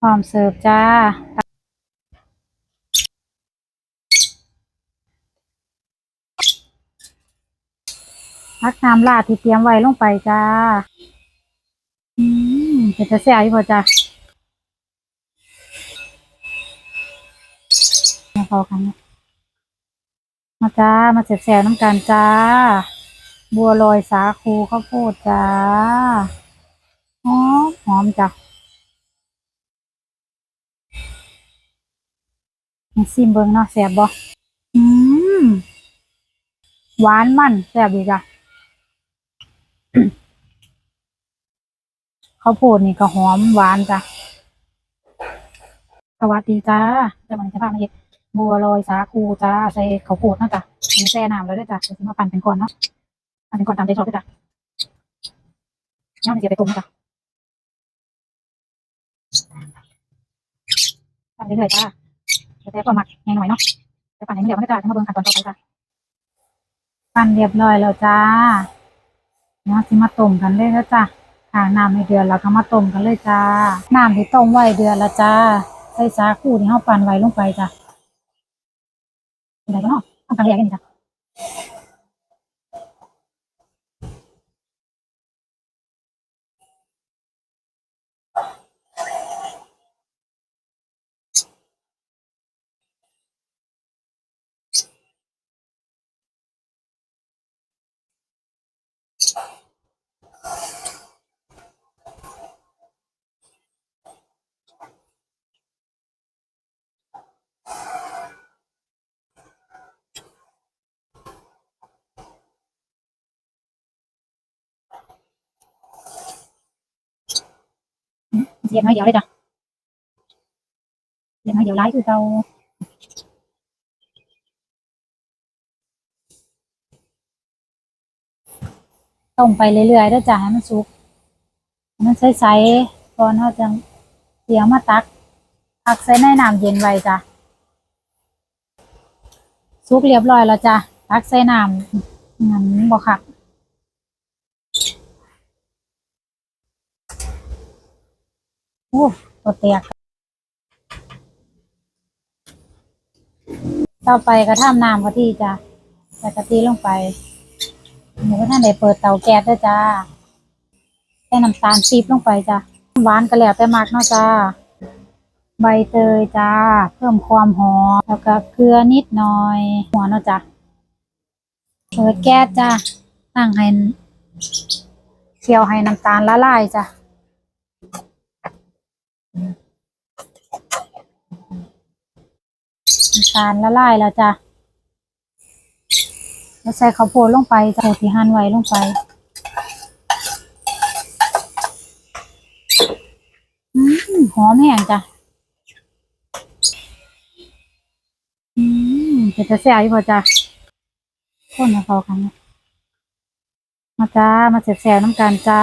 พร้อมเสิร์ฟจ้า พักน้ำลาดที่เตรียมไว้ลงไปจ้า อืมเป็นจะแซ่บอยู่พอจ้ามาพอกันนะมาจ้า มาเสร็จแซ่บน้ำกันจ้า บัวลอยสาคูข้าวโพดจ้า หอมหอมจ้ะ มาซิมเบิ้งเนาะแซ่บบ่อืมหวานมันแซ่บดีจ้ะข้าวโพดนี่ก็หอมหวานจ้ะสวัสดีจ้าจะมาจะพามาเฮ็ดบัวลอยสาคูจ้าใส่ข้าวโพดเนาะจ้ะมีแช่น้ำแล้วด้วยจ้ะเดี๋ยวสิมาปั่นเป็นก้อนเนาะปั่นเป็นก้อนตามใจชอบด้วยจ้ะย่างมันจะไปต้มจ้ะปั่นเรื่อยๆจ้า แต่ก็หมักง่ายหน่อยเนาะจะปั่นให้มันเดี๋ยวมันจะจะมาเบิ่งขั้นตอนต่อไปจ้ะปั่นเรียบร้อยแล้วจ้าเนาะสิมาต้มกันเลยแล้วจ้ะค่ะน้ำในเดือนเราก็มาต้มกันเลยจ้า น้ำที่ต้มไว้เดือนละจ้าใส่สาคูที่เฮาปั่นไว้ลงไปจ้ะเป็นไรกันเนาะทำกันเรียกกันจ้ะ เสียบน้อยเดียวเลยจ้ะเสียบน้อยเดียวร้ายคือเก่าต้มไปเรื่อยๆด้อจ้ะให้มันสุกมันใสๆก่อนเฮาจะเสียมาตักพักใส่ในน้ำเย็นไว้จ้ะสุกเรียบร้อยแล้วจ้ะตักใส่น้ำงั้นบ่คัก โอ้ตัวเตียกต่อไปก็ทำน้ำกะทิจ้ะใส่กะทิลงไปหนูก็ท่านได้เปิดเตาแก๊สด้วยจ้าใส่น้ำตาลปี๊บลงไปจ้ะหวานก็แล้วแต่มากเนาะจ้าใบเตยจ้า เพิ่มความหอมแล้วก็เกลือนิดหน่อย หัวเนาะจ้ะเปิดแก๊สจ้าตั้งให้เคี่ยวให้น้ำตาลละลายจ้ะ น้ำตาลละลายแล้วจ้ะแล้วใส่ข้าวโพดลงไปจ้ะโพดที่หั่นไว้ลงไปอืมหอมแห้งจ้ะอืมเป็นจะแซ่บอยู่พอจ้ะคนมาพอกันนะมาจ้า มาแซ่บๆน้ำกันจ้า